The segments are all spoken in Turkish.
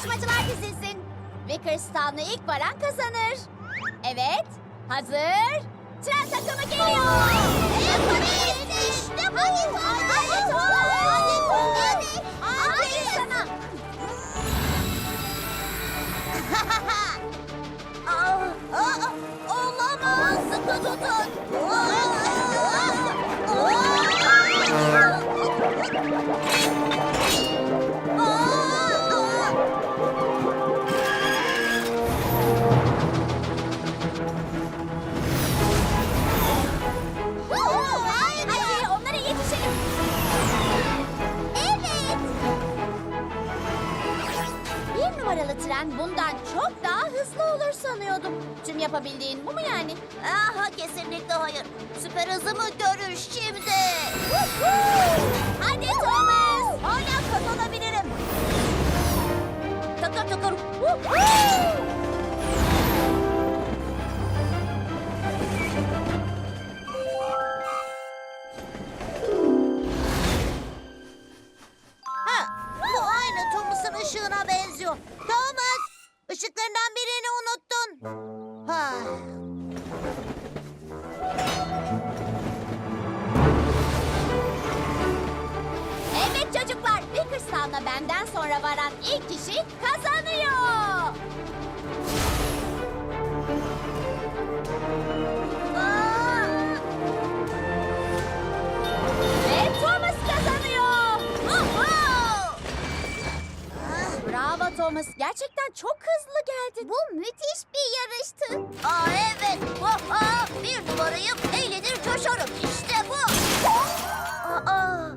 Yarışmacılar dizilsin. Vickerstown'a ilk varan kazanır. Evet, hazır. Tren takımı geliyor. Yapabildik. İşte bu. Numaralı tren bundan çok daha hızlı olur sanıyordum. Tüm yapabildiğin bu mu yani? Aha kesinlikle hayır. Süper hızımı görür şimdi. Hadi Thomas. Hala kazanabilirim. Takır takır. Işıklarından birini unuttun. Ha. Evet çocuklar, Vickerstown'a benden sonra varan ilk kişi kazanıyor. Thomas. Gerçekten çok hızlı geldin. Bu müthiş bir yarıştı. Aa evet. Aa, bir numarayım. Eğlenir coşarım. İşte bu. Aa.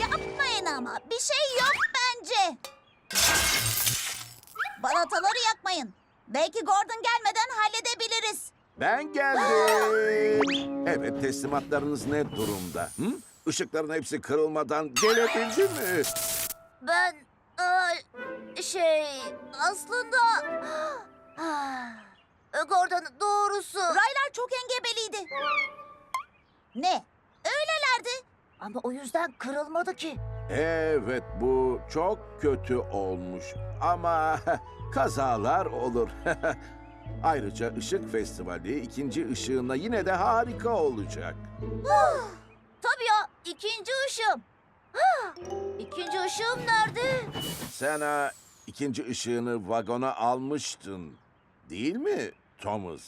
Yapmayın ama. Bir şey yok bence. Balataları yakmayın. Belki Gordon gelmeden halledebiliriz. Ben geldim. Evet teslimatlarınız ne durumda? Hı? Işıkların hepsi kırılmadan gelebildi mi? Ben eee, şey aslında Gordon doğrusu. Raylar çok engebeliydi. Ne? Öylelerdi. Ama o yüzden kırılmadı ki. Evet bu çok kötü olmuş. Ama kazalar olur. Ayrıca ışık festivali ikinci ışığında yine de harika olacak. Tabii ikinci ışığım. Ah, İkinci ışığım nerede? Sen ha, ikinci ışığını vagona almıştın. Değil mi Thomas?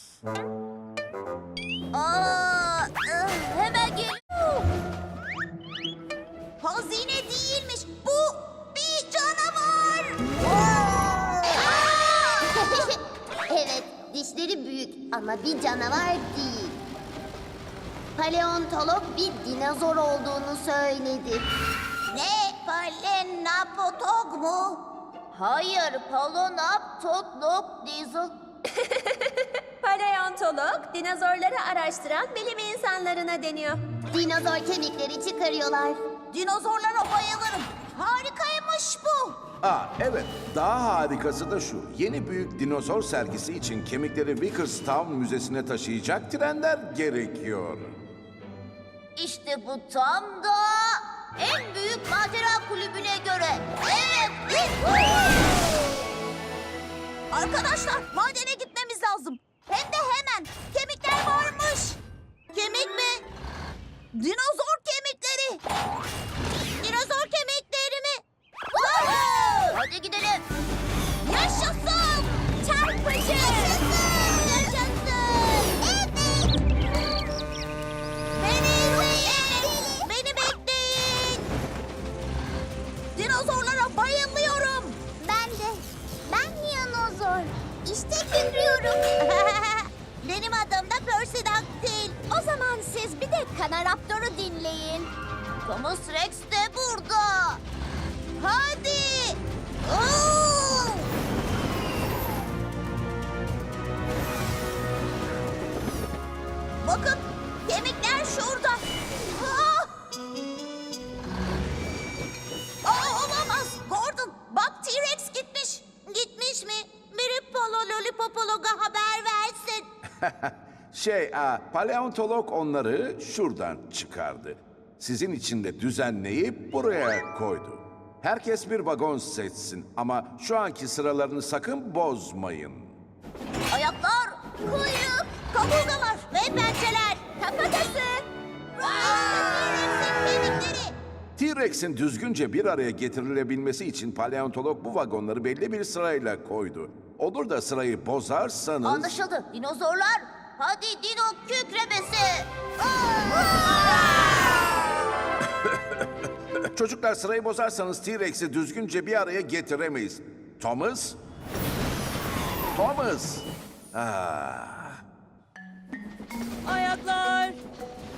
Aa, ıh, hemen geliyor. Hazine değilmiş. Bu bir canavar. evet, dişleri büyük ama bir canavar değil. Paleontolog bir dinozor olduğunu söyledi. Ne? Palenapotog mu? Hayır, Palonap, Totlop, Diesel. Paleontolog, dinozorları araştıran bilim insanlarına deniyor. Dinozor kemikleri çıkarıyorlar. Dinozorlara bayılırım. Harikaymış bu. Aa evet daha harikası da şu. Yeni büyük dinozor sergisi için kemikleri Vickerstown Müzesi'ne taşıyacak trenler gerekiyor. İşte bu tam da en büyük macera kulübüne göre. Evet. Arkadaşlar madene gitmemiz lazım. Hem de hemen. Kemikler varmış. Kemik mi? Dinozor kemikleri. Dinleyin. Thomas Rex de burada. Hadi. Şey, aa, paleontolog onları şuradan çıkardı. sizin için de düzenleyip buraya koydu. Herkes bir vagon seçsin ama şu anki sıralarını sakın bozmayın. Ayaklar, kuyruk, kaburgalar ve pençeler. Kafatası. T-Rex'in düzgünce bir araya getirilebilmesi için paleontolog bu vagonları belli bir sırayla koydu. Olur da sırayı bozarsanız... Anlaşıldı. Dinozorlar. Hadi dino kükremesi. Çocuklar sırayı bozarsanız T-Rex'i düzgünce bir araya getiremeyiz. Thomas? Thomas! Ah, Ayaklar.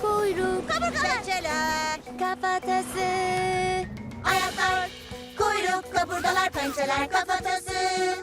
Kuyruk, kaburgalar. Pençeler. Kafatası. Ayaklar, kuyruk, kaburgalar, pençeler, kafatası.